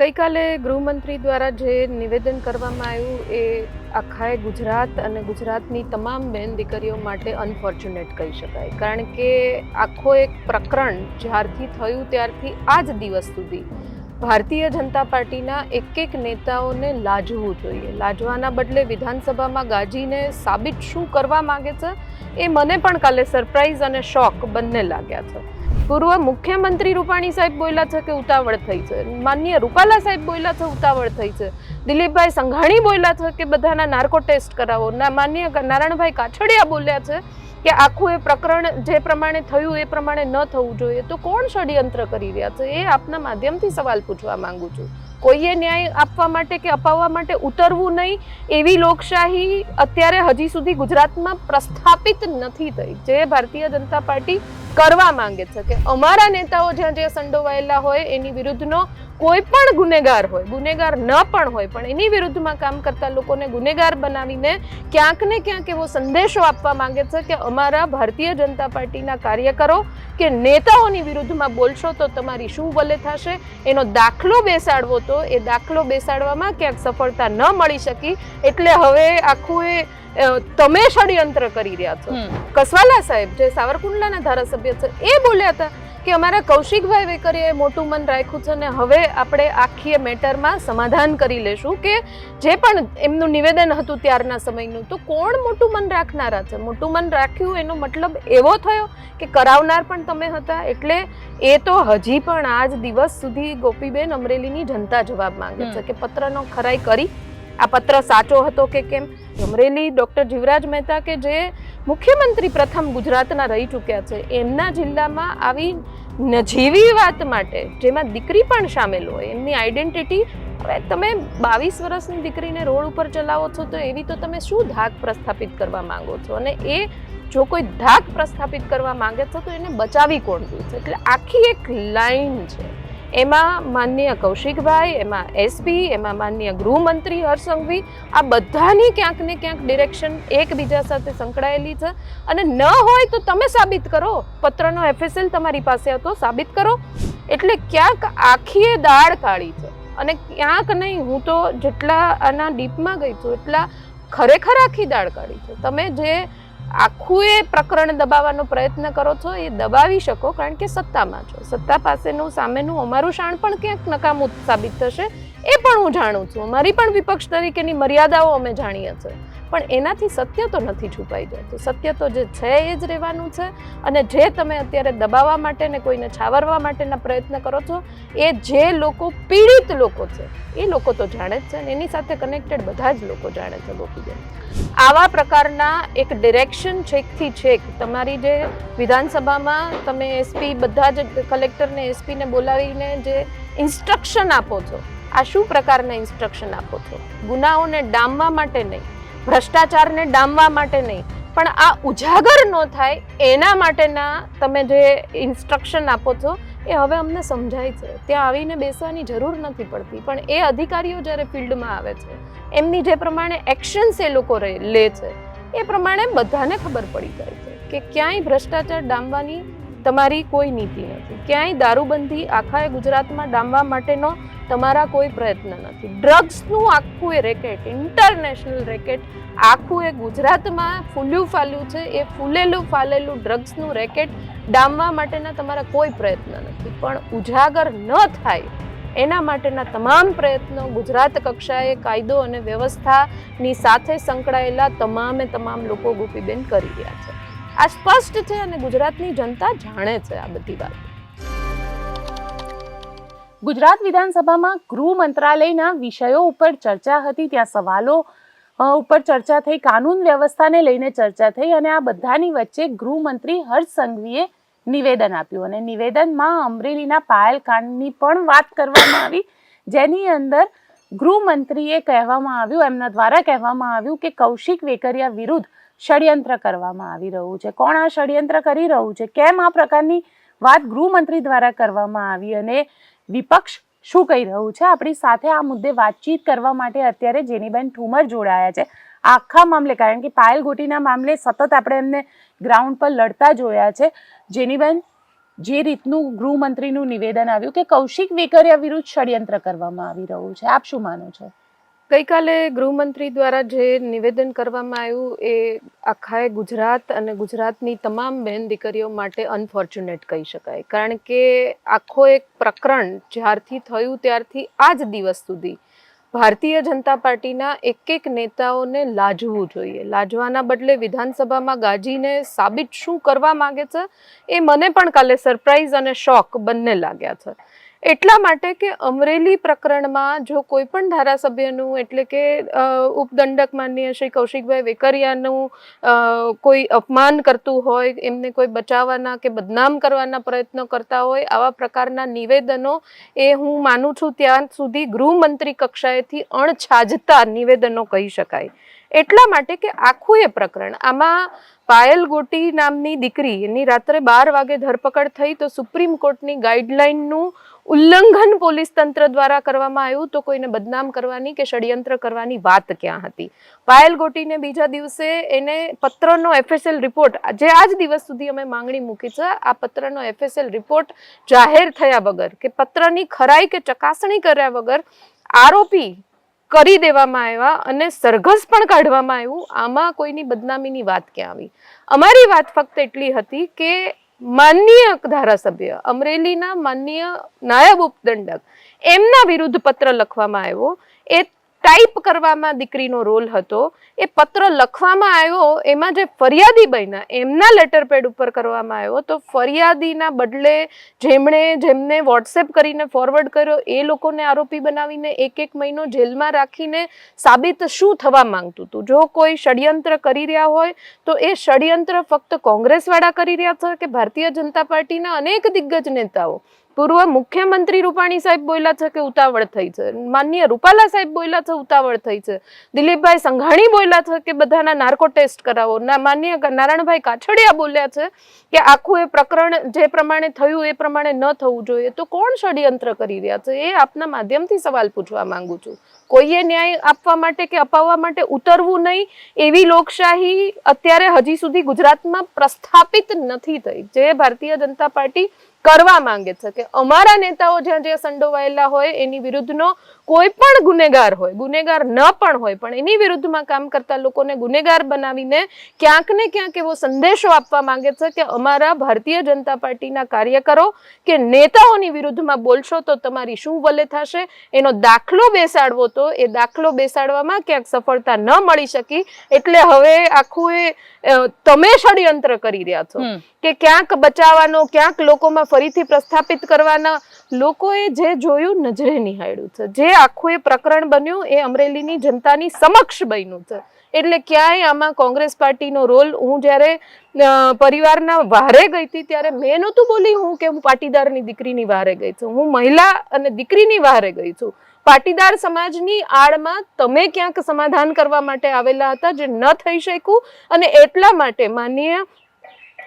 ગઈકાલે ગૃહમંત્રી દ્વારા જે નિવેદન કરવામાં આવ્યું એ આખાએ ગુજરાત અને ગુજરાતની તમામ બહેન દીકરીઓ માટે અનફોર્ચ્યુનેટ કહી શકાય. કારણ કે આખો એક પ્રકરણ જ્યારથી થયું ત્યારથી આ જ દિવસ સુધી ભારતીય જનતા પાર્ટીના એક એક નેતાઓને લાજવું જોઈએ. લાજવાના બદલે વિધાનસભામાં ગાજીને સાબિત શું કરવા માગે છે એ મને પણ કાલે સરપ્રાઇઝ અને શોક બંને લાગ્યા છે. પૂર્વ મુખ્યમંત્રી રૂપાણી સાહેબ બોલ્યા છે કે ઉતાવળ થઈ છે. માન્ય રૂપાલા સાહેબ બોલ્યા છે ઉતાવળ થઈ છે. દિલીપભાઈ સંઘાણી બોલ્યા છે કે બધાના નાર્કો ટેસ્ટ કરાવો. ના માનનીય નારાયણભાઈ કાછડિયા બોલ્યા છે કે આખું એ પ્રકરણ જે પ્રમાણે થયું એ પ્રમાણે ન થવું જોઈએ. તો કોણ ષડયંત્ર કરી રહ્યા છે? એ આપના માધ્યમથી સવાલ પૂછવા માંગુ છું. કોઈએ ન્યાય આપવા માટે કે અપાવવા માટે ઉતરવું નહીં એવી લોકશાહી અત્યારે હજી સુધી ગુજરાતમાં પ્રસ્થાપિત નથી થઈ. જે ભારતીય જનતા પાર્ટી કરવા માંગે છે કે અમારા નેતાઓ જ્યાં જ્યાં સંડોવાયેલા હોય એની વિરુદ્ધનો કોઈ પણ ગુનેગાર હોય ગુનેગાર ન પણ હોય પણ એની વિરુદ્ધમાં કામ કરતા લોકોને ગુનેગાર બનાવીને ક્યાંક ને ક્યાંક એવો સંદેશો આપવા માંગે છે કે અમારા ભારતીય જનતા પાર્ટીના કાર્યકરો કે નેતાઓની વિરુદ્ધમાં બોલશો તો તમારી શું ભલે થશે? એનો દાખલો બેસાડવો તો એ દાખલો બેસાડવામાં ક્યાંક સફળતા ન મળી શકી. એટલે હવે આખું એ તમે ષડયંત્ર કરી રહ્યા છો. કસવાલા સાહેબ જે સાવરકુંડલાના ધારાસભ્ય છે એ બોલ્યા હતા કે અમારા કૌશિકભાઈ વેકરીએ મોટું મન રાખ્યું છે અને હવે આપણે આખી મેટરમાં સમાધાન કરી લેશું કે જે પણ એમનું નિવેદન હતું ત્યારના સમયનું તો કોણ મોટું મન રાખનારા છે? મોટું મન રાખ્યું એનો મતલબ એવો થયો કે કરાવનાર પણ તમે હતા એટલે એ તો હજી પણ આજ દિવસ સુધી ગોપીબેન અમરેલીની જનતા જવાબ માંગે છે કે પત્રનો ખરાઈ કરી. આ પત્ર સાચો હતો કે કેમ? અમરેલી ડોક્ટર જીવરાજ મહેતા કે જે મુખ્યમંત્રી પ્રથમ ગુજરાતના રહી ચૂક્યા છે, એમના જિલ્લામાં આવી નજીવી વાત માટે જેમાં દીકરી પણ સામેલ હોય, એમની આઈડેન્ટિટી હવે તમે બાવીસ વર્ષની દીકરીને રોડ ઉપર ચલાવો છો, તો એવી તો તમે શું ધાક પ્રસ્થાપિત કરવા માંગો છો? અને એ જો કોઈ ધાક પ્રસ્થાપિત કરવા માંગે છે, તો એને બચાવી કોણ છે? એટલે આખી એક લાઈન છે. એમાં માનનીય કૌશિકભાઈ, એમાં એસપી એમાં માનનીય ગૃહમંત્રી હર્ષ આ બધાની ક્યાંક ને ક્યાંક ડિરેક્શન એકબીજા સાથે સંકળાયેલી છે. અને ન હોય તો તમે સાબિત કરો. પત્રનો એફએસએલ તમારી પાસે હતો, સાબિત કરો. એટલે ક્યાંક આખીએ દાળ કાઢી છે. અને ક્યાંક નહીં, હું તો જેટલા આના ડીપમાં ગઈ છું, એટલા ખરેખર આખી દાળ કાઢી છે. તમે જે આખું એ પ્રકરણ દબાવવાનો પ્રયત્ન કરો છો, એ દબાવી શકો, કારણ કે સત્તામાં છો. સત્તા પાસેનું સામેનું અમારું શાણ પણ ક્યાંક નકામું સાબિત થશે. એ પણ હું જાણું છું. મારી પણ વિપક્ષ તરીકેની મર્યાદાઓ અમે જાણીએ છીએ. પણ એનાથી સત્ય તો નથી છુપાઈ જતું. સત્ય તો જે છે એ જ રહેવાનું છે અને જે તમે અત્યારે દબાવવા માટે ને કોઈને છાવરવા માટેના પ્રયત્ન કરો છો, એ જે લોકો પીડિત લોકો છે, એ લોકો તો જાણે જ છે અને એની સાથે કનેક્ટેડ બધા જ લોકો જાણે છે ગોપીબેન. આવા પ્રકારના એક ડિરેક્શન છેકથી છેક તમારી જે વિધાનસભામાં તમે એસપી બધા જ કલેક્ટરને એસપીને બોલાવીને જે ઇન્સ્ટ્રક્શન આપો છો આ શું પ્રકારના ઇન્સ્ટ્રક્શન આપો છો? ગુનાઓને ડામવા માટે નહીં, ભ્રષ્ટાચારને ડામવા માટે નહીં, પણ આ ઉજાગર ન થાય એના માટેના તમે જે ઇન્સ્ટ્રક્શન આપો છો, એ હવે અમને સમજાય છે. ત્યાં આવીને બેસવાની જરૂર નથી પડતી. પણ એ અધિકારીઓ જ્યારે ફિલ્ડમાં આવે છે, એમની જે પ્રમાણે એક્શન્સ એ લોકો લે છે, એ પ્રમાણે બધાને ખબર પડી જાય છે કે ક્યાંય ભ્રષ્ટાચાર ડામવાની તમારી કોઈ નીતિ નથી. ક્યાંય દારૂબંધી આખા ગુજરાતમાં ડામવા માટેનો તમારા કોઈ પ્રયત્ન નથી. ડ્રગ્સનું આખું એ રેકેટ, ઇન્ટરનેશનલ રેકેટ, આખું એ ગુજરાતમાં ફૂલ્યું ફાલ્યું છે. એ ફૂલેલું ફાલેલું ડ્રગ્સનું રેકેટ ડામવા માટેના તમારા કોઈ પ્રયત્ન નથી. પણ ઉજાગર ન થાય એના માટેના તમામ પ્રયત્નો ગુજરાત કક્ષાએ કાયદો અને વ્યવસ્થાની સાથે સંકળાયેલા તમામે તમામ લોકો ગોપીબેન કરી રહ્યા છે. આ સ્પષ્ટ છે અને ગુજરાતની જનતા જાણે છે આ બધી વાત. ગુજરાત વિધાનસભામાં ગૃહ મંત્રાલયના વિષયો ઉપર ચર્ચા હતી, ત્યાં સવાલો ઉપર ચર્ચા થઈ, કાનૂન વ્યવસ્થાને લઈને ચર્ચા થઈ અને આ બધાની વચ્ચે ગૃહમંત્રી હર્ષ સંઘવીએ નિવેદન આપ્યું અને નિવેદનમાં અમરેલીના પાયલ કાંડની પણ વાત કરવામાં આવી, જેની અંદર ગૃહમંત્રીએ કહેવામાં આવ્યું, એમના દ્વારા કહેવામાં આવ્યું કે કૌશિક વેકરિયા વિરુદ્ધ ષડયંત્ર કરવામાં આવી રહ્યું છે. કોણ આ ષડયંત્ર કરી રહ્યું છે? કેમ આ પ્રકારની વાત ગૃહમંત્રી દ્વારા કરવામાં આવી અને વિપક્ષ શું કહી રહ્યું છે? આપણી સાથે આ મુદ્દે વાતચીત કરવા માટે અત્યારે જેનીબેન ઠુમર જોડાયા છે. આખા મામલે, કારણ કે પાયલ ગોટીના મામલે સતત આપણે એમને ગ્રાઉન્ડ પર લડતા જોયા છે. જેનીબેન, જે રીતનું ગૃહમંત્રીનું નિવેદન આવ્યું કે કૌશિક વેકરિયા વિરુદ્ધ ષડયંત્ર કરવામાં આવી રહ્યું છે, આપ શું માનો છો? ગઈકાલે ગૃહમંત્રી દ્વારા જે નિવેદન કરવામાં આવ્યું એ આખાએ ગુજરાત અને ગુજરાતની તમામ બહેન દીકરીઓ માટે અનફોર્ચ્યુનેટ કહી શકાય. કારણ કે આખો એક પ્રકરણ જ્યારથી થયું ત્યારથી આ જ દિવસ સુધી ભારતીય જનતા પાર્ટીના એક એક નેતાઓને લાજવું જોઈએ. લાજવાના બદલે વિધાનસભામાં ગાજીને સાબિત શું કરવા માગે છે એ મને પણ કાલે સરપ્રાઇઝ અને શોક બંને લાગ્યા છે. એટલા માટે કે અમરેલી પ્રકરણમાં જો કોઈ પણ ધારાસભ્યનું, એટલે કે ઉપદંડક માન્ય શ્રી કૌશિકભાઈ વેકરિયાનું કોઈ અપમાન કરતું હોય, એમને કોઈ બચાવવાના કે બદનામ કરવાના પ્રયત્નો કરતા હોય, આવા પ્રકારના નિવેદનો એ હું માનું છું ત્યાં સુધી ગૃહમંત્રી કક્ષાએથી અણછાજતા નિવેદનો કહી શકાય. એટલા માટે કે આખું એ પ્રકરણ, આમાં પાયલ ગોટી નામની દીકરી, એની રાત્રે બાર વાગે ધરપકડ થઈ તો સુપ્રીમ કોર્ટની ગાઈડલાઈનનું ઉલ્લંઘન પોલીસ તંત્ર દ્વારા કરવામાં આવ્યું તો કોઈને બદનામ કરવાની કે ષડયંત્ર કરવાની વાત ક્યાં હતી? પાયલ ગોટીને બીજા દિવસે એને પત્રનો એફએસએલ રિપોર્ટ જે આજ દિવસ સુધી અમે માંગણી મૂકી છે, આ પત્રનો એફએસએલ રિપોર્ટ જાહેર થયા વગર કે પત્રની ખરાઈ કે ચકાસણી કર્યા વગર આરોપી કરી દેવામાં આવ્યા અને સરઘસ પણ કાઢવામાં આવ્યું, આમાં કોઈની બદનામીની વાત ક્યાં આવી? અમારી વાત ફક્ત એટલી હતી કે માનનીય ધારાસભ્ય અમરેલીના માનનીય નાયબ ઉપદંડક એમના વિરુદ્ધ પત્ર લખવામાં આવ્યો. એ ટાઈપ કરવામાં દીકરીનો રોલ હતો, એ પત્ર લખવામાં આવ્યો, એમાં જે ફરિયાદી બન્યા, એમના લેટર પેડ ઉપર કરવામાં આવ્યો, તો ફરિયાદીના બદલે જેમણે, જેમને વોટ્સએપ કરીને ફોરવર્ડ કર્યો, એ લોકોને આરોપી બનાવીને એક એક મહિનો જેલમાં રાખીને સાબિત શું થવા માંગતું હતું? જો કોઈ ષડયંત્ર કરી રહ્યા હોય, તો એ ષડયંત્ર ફક્ત કોંગ્રેસવાળા કરી રહ્યા છે કે ભારતીય જનતા પાર્ટીના અનેક દિગ્ગજ નેતાઓ? પૂર્વ મુખ્યમંત્રી રૂપાણી સાહેબ બોલ્યા છે કે ઉતાવળ થઈ છે. માન્ય રૂપાલા સાહેબ બોલ્યા છે ઉતાવળ થઈ છે. દિલીપભાઈ સંઘાણી બોલ્યા છે કે બધાના નાર્કો ટેસ્ટ કરાવો. ના, માનનીય નારાયણભાઈ કાછડિયા બોલ્યા છે કે આખું એ પ્રકરણ જે પ્રમાણે થયું એ પ્રમાણે ન થવું જોઈએ. તો કોણ ષડયંત્ર કરી રહ્યા છે? એ આપના માધ્યમથી સવાલ પૂછવા માંગુ છું. કોઈએ ન્યાય આપવા માટે કે અપાવવા માટે ઉતરવું નહીં એવી લોકશાહી અત્યારે હજી સુધી ગુજરાતમાં પ્રસ્થાપિત નથી થઈ. જે ભારતીય જનતા પાર્ટી કરવા માંગે છે કે અમારા નેતાઓ જ્યાં જ્યાં સંડોવાયેલા હોય એની વિરુદ્ધનો કોઈ પણ ગુનેગાર હોય ગુનેગાર ન પણ હોય પણ એની વિરુદ્ધમાં કામ કરતા લોકોને ગુનેગાર બનાવીને ક્યાંક ને ક્યાંક એવો સંદેશો આપવા માંગે છે કે અમારા ભારતીય જનતા પાર્ટીના કાર્યકરો કે નેતાઓની વિરુદ્ધમાં બોલશો તો તમારી શું વલે થશે? એનો દાખલો બેસાડવો તો એ દાખલો બેસાડવામાં ક્યાંક સફળતા ન મળી શકી. એટલે હવે આખું એ તમે ષડયંત્ર કરી રહ્યા છો કે ક્યાંક બચાવવાનો ક્યાંક લોકોમાં ફરીથી પ્રસ્થાપિત કરવાના લોકોએ જે જોયું નજરે નિહાળ્યું છે. જે આખું એ પ્રકરણ બન્યું એ અમરેલીની જનતાની સમક્ષ બન્યું છે. એટલે ક્યાંય આમાં કોંગ્રેસ પાર્ટીનો રોલ હું જ્યારે પરિવારના વારે ગઈ હતી ત્યારે મેં નહોતું બોલી હું કે હું પાટીદારની દીકરીની વારે ગઈ છું. હું મહિલા અને દીકરીની વારે ગઈ છું. પાટીદાર સમાજની આડમાં તમે ક્યાંક સમાધાન કરવા માટે આવેલા હતા જે ન થઈ શક્યું અને એટલા માટે અ,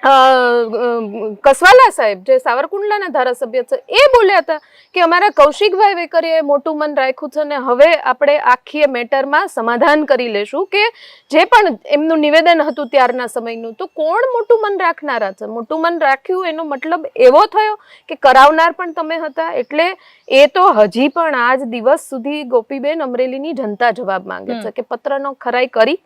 કસવાલા સાહેબ જે સાવરકુંડલાના ધારાસભ્ય છે એ બોલ્યા હતા કે અમારા કૌશિકભાઈ વેકરીએ મોટું મન રાખ્યું છે અને હવે આપણે આખી મેટરમાં સમાધાન કરી લેશું કે જે પણ એમનું નિવેદન હતું ત્યારના સમયનું તો કોણ મોટું મન રાખનારા છે? મોટું મન રાખ્યું એનો મતલબ એવો થયો કે કરાવનાર પણ તમે હતા એટલે એ તો હજી પણ આજ દિવસ સુધી ગોપીબેન અમરેલીની જનતા જવાબ માંગે છે કે પત્રનો ખરાઈ કરી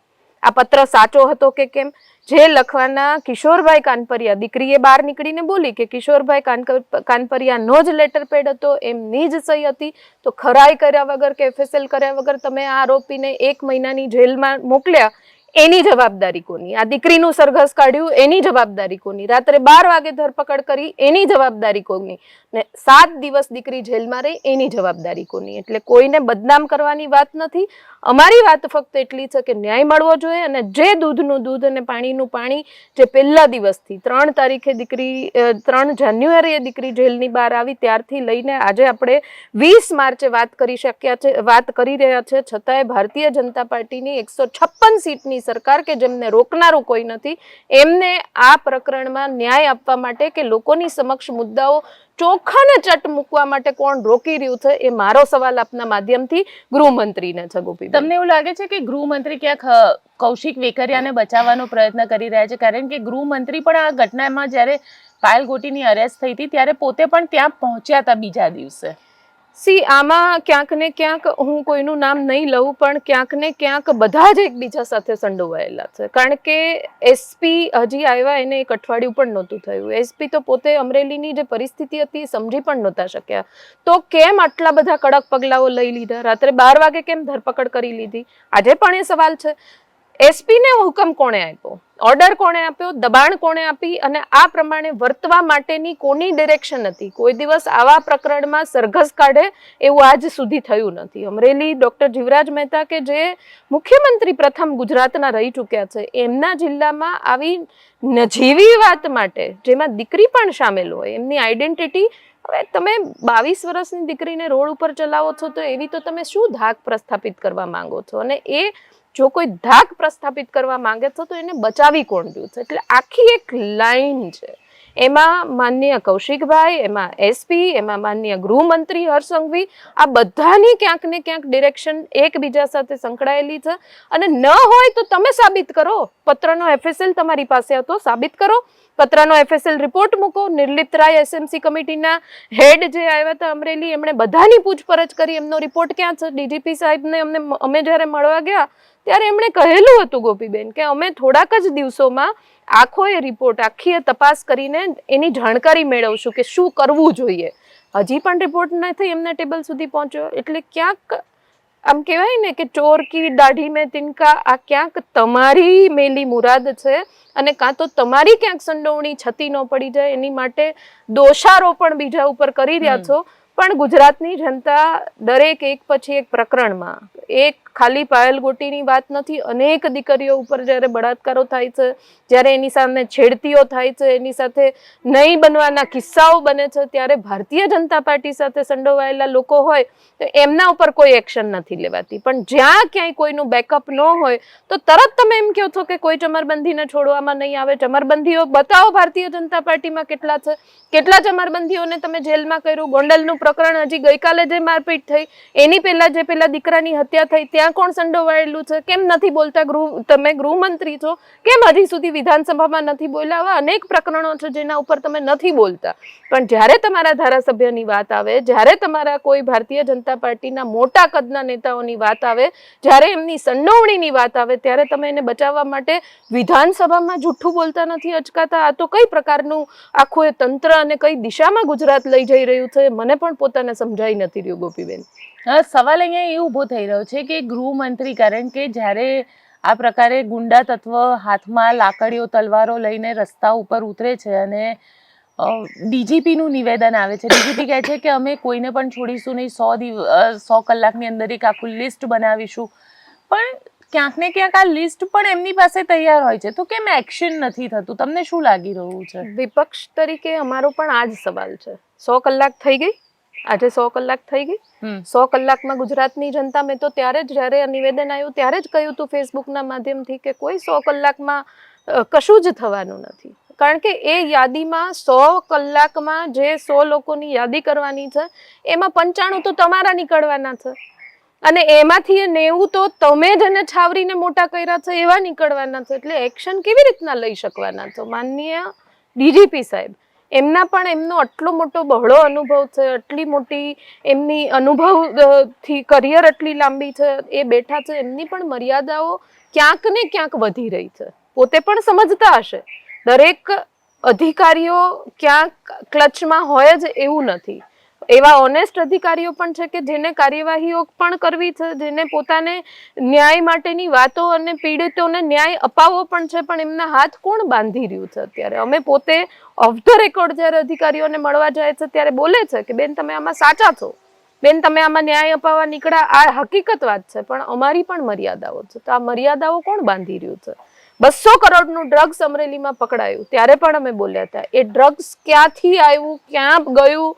આ પત્ર સાચો હતો કે કેમ? જે લખવાના કિશોરભાઈ કાનપરિયા, દીકરીએ બહાર નીકળીને બોલી કે કિશોરભાઈ કાન કાનપરિયાનો જ લેટર પેડ હતો, એમની જ સહી હતી, તો ખરાઈ કર્યા વગર કે એફએસએલ કર્યા વગર તમે આરોપીને એક મહિનાની જેલમાં મોકલ્યા એની જવાબદારી કોની? આ દીકરીનું સરઘસ કાઢ્યું, એની જવાબદારી કોની? રાત્રે બાર વાગે ધરપકડ કરી, એની જવાબદારી કોની? ને સાત દિવસ દીકરી જેલમાં રહી, એની જવાબદારી કોની? એટલે કોઈને બદનામ કરવાની વાત નથી. અમારી વાત ફક્ત એટલી છે કે ન્યાય મળવો જોઈએ અને જે દૂધનું દૂધ અને પાણીનું પાણી જે પહેલા દિવસથી, ત્રણ તારીખે દીકરી ત્રણ જાન્યુઆરીએ દીકરી જેલની બહાર આવી, ત્યારથી લઈને આજે આપણે વીસ માર્ચે વાત કરી શક્યા છે, વાત કરી રહ્યા છે. છતાંય ભારતીય જનતા પાર્ટીની એકસો છપ્પન સીટની સરકાર કે જેમને રોકનારું કોઈ નથી, એમને આ પ્રકરણમાં ન્યાય આપવા માટે કે લોકોની સમક્ષ મુદ્દાઓ ચોખ્ખાને ચટ મૂકવા માટે કોણ રોકી રહ્યું છે, એ મારો સવાલ આપના માધ્યમથી ગૃહમંત્રીને છે ગોપી તમને એવું લાગે છે કે ગૃહમંત્રી ક્યાંક કૌશિક વેકરિયાને બચાવવાનો પ્રયત્ન કરી રહ્યા છે? કારણ કે ગૃહમંત્રી પણ આ ઘટનામાં જ્યારે પાયલ ગોટીની અરેસ્ટ થઈ હતી, ત્યારે પોતે પણ ત્યાં પહોંચ્યા હતા બીજા દિવસે. સી, આમાં ક્યાંક ને ક્યાંક હું કોઈનું નામ નહીં લઉં, પણ ક્યાંક ને ક્યાંક બધા જ એકબીજા સાથે સંડોવાયેલા છે. કારણ કે એસપી હજી આવ્યા એને એક અઠવાડિયું પણ નહોતું થયું. એસપી તો પોતે અમરેલીની જે પરિસ્થિતિ હતી એ સમજી પણ નહોતા શક્યા. તો કેમ આટલા બધા કડક પગલાઓ લઈ લીધા? રાત્રે બાર વાગે કેમ ધરપકડ કરી લીધી? આજે પણ એ સવાલ છે. એસપીને હુકમ કોણે આપ્યો? ઓર્ડર કોણે આપ્યો? દબાણ કોણે આપી? અને આ પ્રમાણે વર્તવા માટેની કોની ડિરેક્શન હતી? કોઈ દિવસ આવા પ્રકરણમાં સરઘસ કાઢે એવું આજ સુધી થયું નથી. અમરેલી ડોક્ટર જીવરાજ મહેતા કે જે મુખ્યમંત્રી પ્રથમ ગુજરાતના રહી ચૂક્યા છે, એમના જિલ્લામાં આવી નજીવી વાત માટે, જેમાં દીકરી પણ સામેલ હોય, એમની આઈડેન્ટિટી હવે તમે બાવીસ વર્ષની દીકરીને રોડ ઉપર ચલાવો છો તો એવી તો તમે શું ધાક પ્રસ્થાપિત કરવા માંગો છો? અને એ જો કોઈ ધાક પ્રસ્થાપિત કરવા માંગે છે, તો એને બચાવી કોણ રહ્યું છે? એટલે આખી એક લાઈન છે. એમાં માનનીય કૌશિકભાઈ, એમાં એસપી એમાં માનનીય ગૃહમંત્રી હર્ષ સંઘવી આ બધાની ક્યાંક ને ક્યાંક ડિરેક્શન એકબીજા સાથે સંકળાયેલી છે. અને ન હોય તો તમે સાબિત કરો. પત્રનો એફએસએલ તમારી પાસે હતો, સાબિત કરો. પત્રનો એફએસએલ રિપોર્ટ મૂકો. નિર્લિપ્ત રાય એસએમસી કમિટીના હેડ જે આવ્યા હતા, અમરેલી, એમણે બધાની પૂછપરછ કરી. એમનો રિપોર્ટ ક્યાં છે? ડીજીપી સાહેબને અમને, અમે જ્યારે મળવા ગયા ત્યારે એમણે કહેલું હતું ગોપીબેન કે અમે થોડાક જ દિવસોમાં આખો એ રિપોર્ટ આખી એ તપાસ કરીને એની જાણકારી મેળવશું કે શું કરવું જોઈએ. હજી પણ રિપોર્ટ નથી એમના ટેબલ સુધી પહોંચ્યો. એટલે ક્યાંક આમ કહેવાય ને કે ચોર કી દાઢી મેં તિનકા આ ક્યાંક તમારી મેલી મુરાદ છે અને કાં તો તમારી ક્યાંક સંડોવણી છતી ન પડી જાય એની માટે દોષારોપણ બીજા ઉપર કરી રહ્યા છો. પણ ગુજરાતની જનતા દરેક એક પછી એક પ્રકરણમાં એક ખાલી પાયલ ગોટીની વાત નથી, અનેક દીકરીઓ ઉપર જ્યારે બળાત્કારો થાય છે, જ્યારે એની સામે છેડતીઓ થાય છે, એની સાથે નહીં બનવાના કિસ્સાઓ બને છે, ત્યારે ભારતીય જનતા પાર્ટી સાથે સંડોવાયેલા લોકો હોય, તો એમના ઉપર કોઈ એક્શન નથી લેવાતી. પણ જ્યાં ક્યાંય કોઈનું બેકઅપ ન હોય, તો તરત તમે એમ કહો છો કે કોઈ ચમરબંધીને છોડવામાં નહીં આવે. ચમરબંધીઓ, બતાવો ભારતીય જનતા પાર્ટીમાં કેટલા છે? કેટલા ચમરબંધીઓને તમે જેલમાં કર્યું? ગોંડલનું પ્રકરણ હજી ગઈકાલે જે મારપીટ થઈ, એની પહેલા જે પેલા દીકરાની હત્યા થઈ, ત્યાં કોણ સંડોવાયેલું છે? કેમ નથી બોલતા ગૃહ, તમે ગૃહમંત્રી છો? કેમ હજી સુધી વિધાનસભામાં નથી બોલ્યા? આવા અનેક પ્રકરણો છે જેના ઉપર તમે નથી બોલતા. પણ જ્યારે તમારા ધારાસભ્યની વાત આવે, જ્યારે તમારા કોઈ ભારતીય જનતા પાર્ટીના મોટા કદના નેતાઓની વાત આવે, જ્યારે એમની સંડોવણીની વાત આવે, ત્યારે તમે એને બચાવવા માટે વિધાનસભામાં જૂઠું બોલતા નથી અચકાતા? આ તો કઈ પ્રકારનું આખું એ તંત્ર અને કઈ દિશામાં ગુજરાત લઈ જઈ રહ્યું છે મને પણ પોતાને સમજાઈ નથી રહ્યું, ગોપીબેન. સવાલ અહીંયા એ ઊભો થઈ રહ્યો છે કે ગૃહમંત્રી કારણ કે જ્યારે આ પ્રકારે ગુંડા તત્વ હાથમાં લાકડીઓ, તલવારો લઈને રસ્તા ઉપર ઉતરે છે અને ડીજીપીનું નિવેદન આવે છે. ડીજીપી કહે છે કે અમે કોઈને પણ છોડીશું નહીં. સો સો કલાકની અંદર એક આખું લિસ્ટ બનાવીશું. પણ ક્યાંક ને ક્યાંક આ લિસ્ટ પણ એમની પાસે તૈયાર હોય છે. તો કેમ એક્શન નથી થતું? તમને શું લાગી રહ્યું છે? વિપક્ષ તરીકે અમારો પણ આ જ સવાલ છે. સો કલાક થઈ ગઈ? આજે સો કલાક થઈ ગઈ. સો કલાકમાં ગુજરાતની જનતા મેં તો ત્યારે જ જ્યારે નિવેદન આવ્યું ત્યારે જ કહ્યું હતું ફેસબુકના માધ્યમથી કે કોઈ સો કલાકમાં કશું જ થવાનું નથી. કારણ કે એ યાદીમાં સો કલાકમાં જે સો લોકોની યાદી કરવાની છે એમાં પંચાણું તો તમારા નીકળવાના છે. અને એમાંથી એ નેવું તો તમે જ એને છાવરીને મોટા કર્યા છે એવા નીકળવાના છે. એટલે એક્શન કેવી રીતના લઈ શકવાના છો? માનનીય ડીજીપી સાહેબ એમના પણ એમનો આટલો મોટો બહોળો અનુભવ છે, આટલી મોટી એમની અનુભવથી કરિયર આટલી લાંબી છે, એ બેઠા છે, એમની પણ મર્યાદાઓ ક્યાંક ને ક્યાંક વધી રહી છે. પોતે પણ સમજતા હશે. દરેક અધિકારીઓ ક્યાંક ક્લચમાં હોય જ એવું નથી. એવા ઓનેસ્ટ અધિકારીઓ પણ છે કે જેને કાર્યવાહીઓ પણ કરવી છે, જેને પોતાને ન્યાય માટેની વાતો અને પીડિતોને ન્યાય અપાવવો પણ છે, પણ એમના હાથ કોણ બાંધી રહ્યું છે અત્યારે? અમે પોતે ઓફ ધ રેકોર્ડ જ્યારે અધિકારીઓને મળવા જાય છે ત્યારે બોલે છે કે, બેન, તમે આમાં સાચા છો. બેન, તમે આમાં ન્યાય અપાવવા નીકળ્યા. આ હકીકત વાત છે, પણ અમારી પણ મર્યાદાઓ છે. તો આ મર્યાદાઓ કોણ બાંધી રહ્યું છે? બસો કરોડનું ડ્રગ્સ અમરેલીમાં પકડાયું. ત્યારે પણ અમે બોલ્યા હતા. એ ડ્રગ્સ ક્યાંથી આવ્યું, ક્યાં ગયું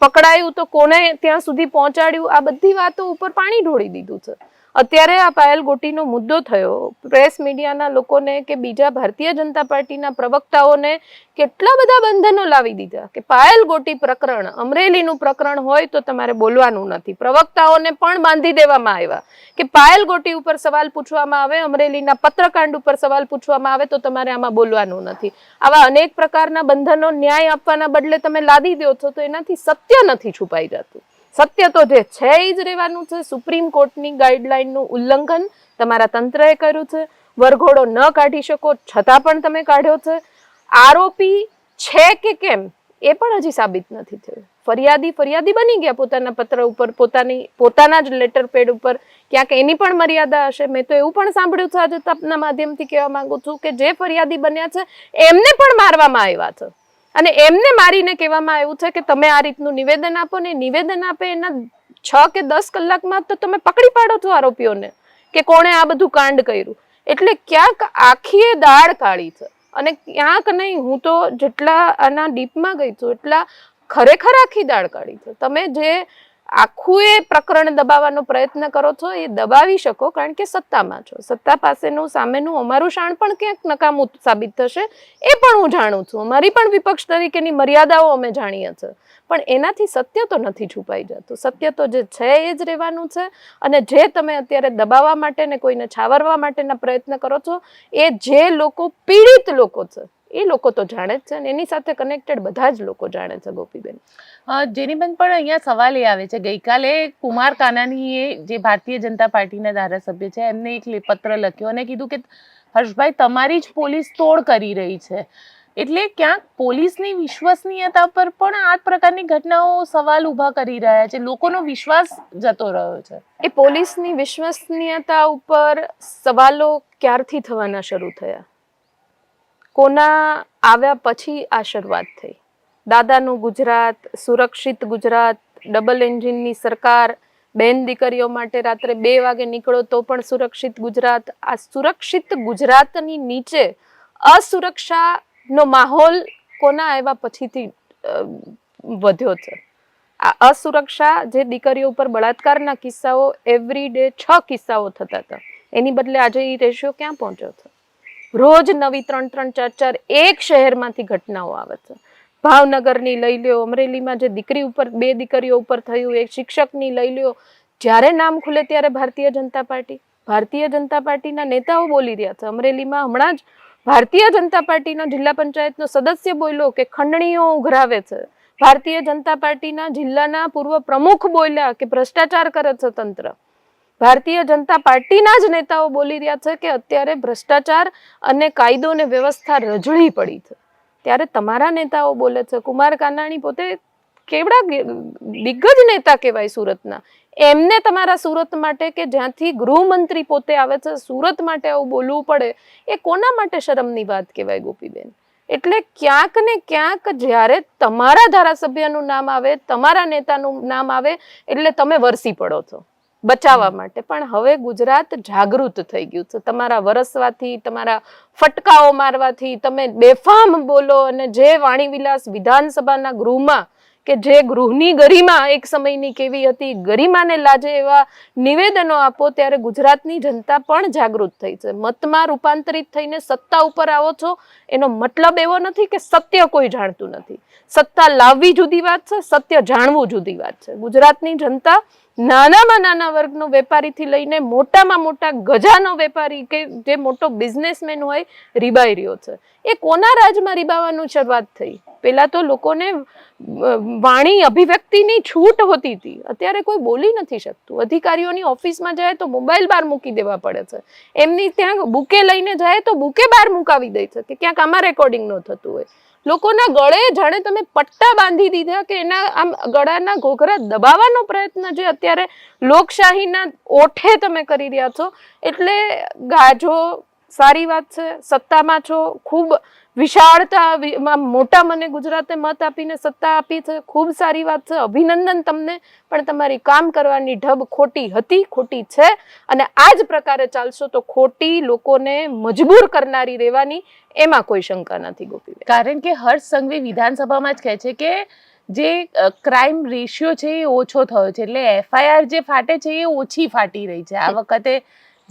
પકડાયું તો કોને ત્યાં સુધી પહોંચાડ્યું? આ બધી વાતો ઉપર પાણી ઢોળી દીધું છે. અત્યારે આ પાયલ ગોટીનો મુદ્દો થયો. પ્રેસ મીડિયાના લોકોને કે બીજા ભારતીય જનતા પાર્ટીના પ્રવક્તાઓને કેટલા બધા બંધનો લાવી દીધા કે પાયલ ગોટી પ્રકરણ, અમરેલીનું પ્રકરણ હોય તો તમારે બોલવાનું નથી. પ્રવક્તાઓને પણ બાંધી દેવામાં આવ્યા કે પાયલ ગોટી ઉપર સવાલ પૂછવામાં આવે, અમરેલીના પત્રકાંડ ઉપર સવાલ પૂછવામાં આવે તો તમારે આમાં બોલવાનું નથી. આવા અનેક પ્રકારના બંધનો ન્યાય આપવાના બદલે તમે લાદી દો છો તો એનાથી સત્ય નથી છુપાઈ જતું. સત્ય તો જે છે એ જ રહેવાનું છે. સુપ્રીમ કોર્ટની ગાઈડલાઈનનું ઉલ્લંઘન તમારા તંત્રએ કર્યું છે. વરઘોડો ન કાઢી શકો છતાં પણ તમે કાઢ્યો છે. આરોપી છે કે કેમ એ પણ હજી સાબિત નથી થયું. ફરિયાદી ફરિયાદી બની ગયા પોતાના પત્ર ઉપર, પોતાની, પોતાના જ લેટર પેડ ઉપર ક્યાંક એની પણ મર્યાદા હશે. મેં તો એવું પણ સાંભળ્યું છે આજે તપના માધ્યમથી કહેવા માંગુ છું કે જે ફરિયાદી બન્યા છે એમને પણ મારવામાં આવ્યા છે. અને એમને મારીને કહેવામાં આવ્યું છે કે તમે આ રીતનું નિવેદન આપો ને નિવેદન આપે એના છ કે દસ કલાકમાં તો તમે પકડી પાડો છો આરોપીઓને કે કોણે આ બધું કાંડ કર્યું. એટલે ક્યાંક આખી એ દાળ કાળી છે. અને ક્યાંક નહીં, હું તો જેટલા આના ડીપમાં ગઈ છું એટલા ખરેખર આખી દાળ કાઢી છે. તમે જે આખું એ પ્રકરણ દબાવવાનો પ્રયત્ન કરો છો, એ દબાવી શકો, કારણ કે સત્તામાં છો. સત્તા પાસેનું, સામેનું, અમારું શાણ પણ ક્યાંક નકામું સાબિત થશે, એ પણ હું જાણું છું. અમારી પણ વિપક્ષ તરીકેની મર્યાદાઓ અમે જાણીએ છીએ. પણ એનાથી સત્ય તો નથી છુપાઈ જતું. સત્ય તો જે છે, એ જ રહેવાનું છે. અને જે તમે અત્યારે દબાવવા માટે ને કોઈને છાવરવા માટેના પ્રયત્ન કરો છો, એ જે લોકો પીડિત લોકો છે એ લોકો તો જાણે જ છે અને એની સાથે કનેક્ટેડ બધા જ લોકો જાણે છે ગોપીબેન. જેનીબેન પણ અહીંયા સવાલ એ આવે છે. ગઈકાલે કુમાર કાનાણીએ જે ભારતીય જનતા પાર્ટીના ધારાસભ્ય છે એમને એક પત્ર લખ્યો અને કીધું કે હર્ષભાઈ તમારી જ પોલીસ તોડ કરી રહી છે. એટલે ક્યાંક પોલીસની વિશ્વસનીયતા પર પણ આ પ્રકારની ઘટનાઓ સવાલ ઊભા કરી રહ્યા છે. લોકોનો વિશ્વાસ જતો રહ્યો છે. એ પોલીસની વિશ્વસનીયતા ઉપર સવાલો ક્યારથી થવાના શરૂ થયા? કોના આવ્યા પછી આ શરૂઆત થઈ? દાદાનું ગુજરાત, સુરક્ષિત ગુજરાત, ડબલ એન્જિનની સરકાર, બેન દીકરીઓ માટે રાત્રે બે વાગે નીકળો તો પણ સુરક્ષિત ગુજરાત. આ સુરક્ષિત ગુજરાતની નીચે અસુરક્ષાનો માહોલ કોના આવ્યા પછીથી વધ્યો છે? આ અસુરક્ષા જે દીકરીઓ ઉપર બળાત્કારના કિસ્સાઓ એવરી ડે છ કિસ્સાઓ થતા હતા. એની બદલે આજે એ રેશિયો ક્યાં પહોંચ્યો છે? રોજ નવી ત્રણ ત્રણ ચાર ચાર એક શહેરમાંથી ઘટનાઓ આવે છે. ભાવનગરની લઈ લ્યો, અમરેલીમાં જે દીકરી ઉપર, બે દીકરીઓ ઉપર થયું, એક શિક્ષકની લઈ લ્યો, જ્યારે નામ ખુલે ત્યારે ભારતીય જનતા પાર્ટી, ભારતીય જનતા પાર્ટીના નેતાઓ બોલી રહ્યા છે. અમરેલીમાં હમણાં જ ભારતીય જનતા પાર્ટીનો જિલ્લા પંચાયતનો સદસ્ય બોલ્યો કે ખંડણીઓ ઉઘરાવે છે. ભારતીય જનતા પાર્ટીના જિલ્લાના પૂર્વ પ્રમુખ બોલ્યા કે ભ્રષ્ટાચાર કરે છે તંત્ર. ભારતીય જનતા પાર્ટીના જ નેતાઓ બોલી રહ્યા છે કે અત્યારે ભ્રષ્ટાચાર અને કાયદો અને વ્યવસ્થા રજળી પડી છે. ત્યારે તમારા નેતાઓ બોલે છે, કુમાર કાનાણી પોતે કેવડા દિગ્ગજ નેતા કહેવાય સુરતના. એમને તમારા સુરત માટે કે જ્યાંથી ગૃહમંત્રી પોતે આવે છે, સુરત માટે આવું બોલવું પડે, એ કોના માટે શરમની વાત કહેવાય ગોપીબેન? એટલે ક્યાંક ને ક્યાંક જ્યારે તમારા ધારાસભ્યનું નામ આવે, તમારા નેતાનું નામ આવે, એટલે તમે વરસી પડો છો. બચાવવા માટે. પણ હવે ગુજરાત જાગૃત થઈ ગયું છે. તમારા વરસવાથી, તમારા ફટકાઓ મારવાથી, તમે બેફામ બોલો અને જે વાણીવિલાસ વિધાનસભાના ગૃહમાં કે જે ગૃહની ગરિમા એક સમયની કેવી હતી, ગરિમાને લાજે એવા નિવેદનો આપો, ત્યારે ગુજરાતની જનતા પણ જાગૃત થઈ છે. મતમાં રૂપાંતરિત થઈને સત્તા ઉપર આવો છો, એનો મતલબ એવો નથી કે સત્ય કોઈ જાણતું નથી. સત્તા લાવવી જુદી વાત છે, સત્ય જાણવું જુદી વાત છે. ગુજરાતની જનતા નાનામાં નાના વર્ગનો વેપારીથી લઈને મોટામાં મોટા ગજાનો વેપારી કે જે મોટો બિઝનેસમેન હોય, રીબાઈ રહ્યો છે. એ કોના રાજમાં રીબાવાનું શરૂઆત થઈ? પહેલાં તો લોકોને વાણી અભિવ્યક્તિની છૂટ હોતી હતી. અત્યારે કોઈ બોલી નથી શકતું. અધિકારીઓની ઓફિસમાં જાય તો મોબાઈલ બહાર મૂકી દેવા પડે છે. એમની ત્યાં બુકે લઈને જાય તો બુકે બહાર મુકાવી દે છે કે ક્યાંક આમાં રેકોર્ડિંગ ન થતું હોય. લોકોના ગળે જાણે તમે પટ્ટા બાંધી દીધા કે એના આમ ગળાના ઘોઘરા દબાવવાનો પ્રયત્ન જે અત્યારે લોકશાહીના ઓઠે તમે કરી રહ્યા છો, એટલે ગાજો સારી વાત છે. સત્તામાં છો. ખૂબ વિશાળતા મોટા મને ગુજરાતે મત આપીને સત્તા આપી છે. ખૂબ સારી વાત છે. અભિનંદન તમને. પણ તમારી કામ કરવાની ઢબ ખોટી હતી ખોટી છે. અને આ જ પ્રકારે ચાલશો તો ખોટી લોકોને મજબૂર કરનારી રહેવાની એમાં કોઈ શંકા નથી ગોપી કારણ કે હર્ષ સંઘવી વિધાનસભામાં જ કહે છે કે જે ક્રાઇમ રેશિયો છે એ ઓછો થયો છે. એટલે એફઆઈઆર જે ફાટે છે એ ઓછી ફાટી રહી છે. આ વખતે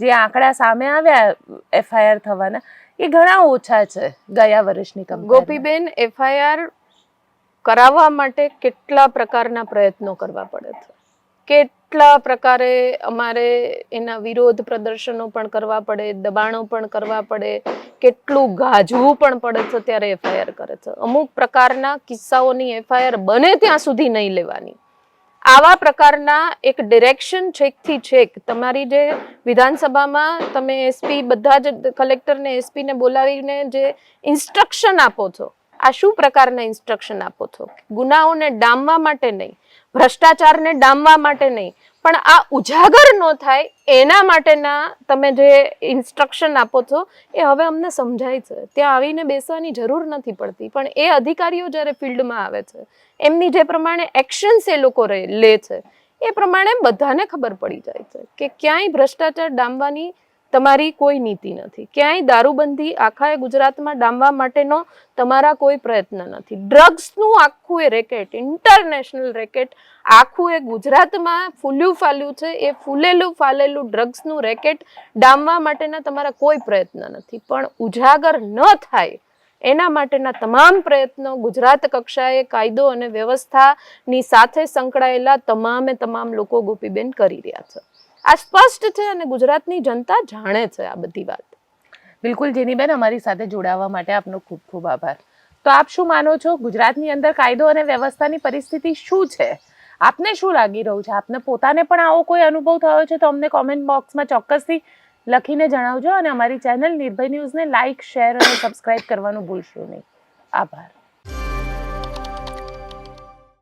જે આંકડા સામે આવ્યા એફઆઈઆર થવાના, એ ઘણા ઓછા છે ગયા વર્ષની ગોપીબેન એફઆઈઆર કરાવવા માટે કેટલા પ્રકારના પ્રયત્નો કરવા પડે છે? કેટલા પ્રકારે અમારે એના વિરોધ પ્રદર્શનો પણ કરવા પડે, દબાણો પણ કરવા પડે, કેટલું ગાજવું પણ પડે છે ત્યારે એફઆઈઆર કરે છે. અમુક પ્રકારના કિસ્સાઓની એફઆઈઆર બને ત્યાં સુધી નહીં લેવાની. આવા પ્રકારના એક ડિરેક્શન છેકથી છેક તમારી જે વિધાનસભામાં તમે એસપી બધા જ કલેક્ટરને એસપીને બોલાવીને જે ઇન્સ્ટ્રક્શન આપો છો, આ શું પ્રકારના ઇન્સ્ટ્રક્શન આપો છો? ગુનાઓને ડામવા માટે નહીં, ભ્રષ્ટાચારને ડામવા માટે નહીં પણ આ ઉજાગર ન થાય એના માટેના તમે જે ઇન્સ્ટ્રક્શન આપો છો, એ હવે અમને સમજાય છે. ત્યાં આવીને બેસવાની જરૂર નથી પડતી. પણ એ અધિકારીઓ જ્યારે ફિલ્ડમાં આવે છે, એમની જે પ્રમાણે એક્શન્સ એ લોકો લે છે, એ પ્રમાણે બધાને ખબર પડી જાય છે કે ક્યાંય ભ્રષ્ટાચાર ડામવાની તમારી કોઈ નીતિ નથી. ક્યાંય દારૂબંધી આખા ગુજરાતમાં ડામવા માટેનો તમારા કોઈ પ્રયત્ન નથી. ડ્રગ્સનું આખું એ રેકેટ, ઇન્ટરનેશનલ રેકેટ, આખું એ ગુજરાતમાં ફૂલ્યું ફાલ્યું છે. એ ફૂલેલું ફાલેલું ડ્રગ્સનું રેકેટ ડામવા માટેના તમારા કોઈ પ્રયત્ન નથી. પણ ઉજાગર ન થાય એના માટેના તમામ પ્રયત્નો ગુજરાત કક્ષાએ કાયદો અને વ્યવસ્થાની સાથે સંકળાયેલા તમામે તમામ લોકો ગોપીબેન કરી રહ્યા છે. આ સ્પષ્ટ છે અને ગુજરાતની જનતા જાણે છે આ બધી વાત. બિલકુલ, જેનીબેન, અમારી સાથે જોડાવા માટે આપનો ખૂબ ખૂબ આભાર. તો આપ શું માનો છો? ગુજરાતની અંદર કાયદો અને વ્યવસ્થાની પરિસ્થિતિ શું છે? આપને શું લાગી રહ્યું છે? આપને પોતાને પણ આવો કોઈ અનુભવ થયો છે તો અમને કોમેન્ટ બોક્સમાં ચોક્કસથી લખીને જણાવજો અને અમારી ચેનલ નિર્ભય ન્યૂઝને લાઇક શેર અને સબસ્ક્રાઇબ કરવાનું ભૂલશો નહીં. આભાર.